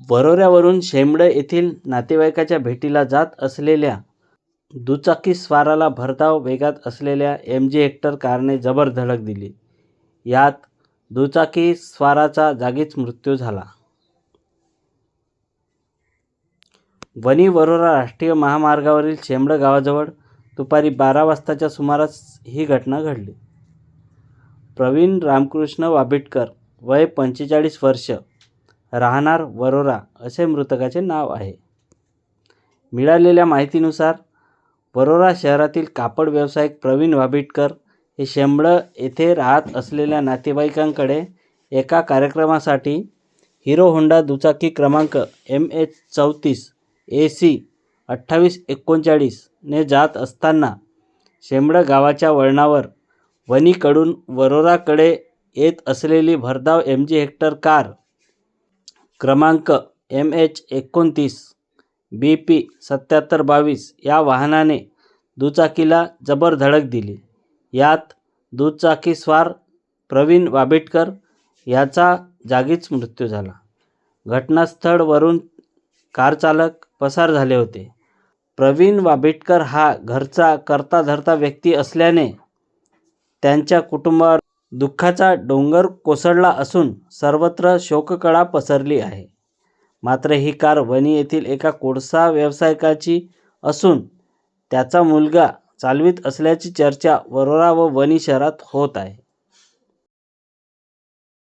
वरोऱ्यावरून शेंबड येथील नातेवाईकाच्या भेटीला जात असलेल्या दुचाकीस्वाराला भरधाव वेगात असलेल्या एम जी हेक्टर कारने जबर धडक दिली. यात दुचाकीस्वाराचा जागीच मृत्यू झाला. वणी वरोरा राष्ट्रीय महामार्गावरील शेंबड गावाजवळ दुपारी बारा वाजताच्या सुमारास ही घटना घडली. प्रवीण रामकृष्ण वाबिटकर वय पंचेचाळीस वर्ष राहणार वरोरा असे मृतकाचे नाव आहे. मिळालेल्या माहितीनुसार वरोरा शहरातील कापड व्यावसायिक प्रवीण वाबिटकर हे शेंबळं येथे राहत असलेल्या नातेवाईकांकडे एका कार्यक्रमासाठी हिरो होंडा दुचाकी क्रमांक एम एच चौतीस ए सी अठ्ठावीस एकोणचाळीसने जात असताना शेंबळं गावाच्या वळणावर वनीकडून वरोराकडे येत असलेली भरधाव एम जी हेक्टर कार क्रमांक एम एच एकोणतीस बी पी सत्याहत्तर बावीस या वाहनाने दुचाकीला जबर धडक दिली. यात दुचाकीस्वार प्रवीण वाबेटकर याचा जागीच मृत्यू झाला. घटनास्थळवरून कारचालक पसार झाले होते. प्रवीण वाबेटकर हा घरचा करता-धरता व्यक्ती असल्याने त्यांच्या कुटुंबावर दुःखाचा डोंगर कोसळला असून सर्वत्र शोककळा पसरली आहे. मात्र ही कार वणी येथील एका कोळसा व्यावसायिकाची असून त्याचा मुलगा चालवीत असल्याची चर्चा वरोरा व वणी शहरात होत आहे.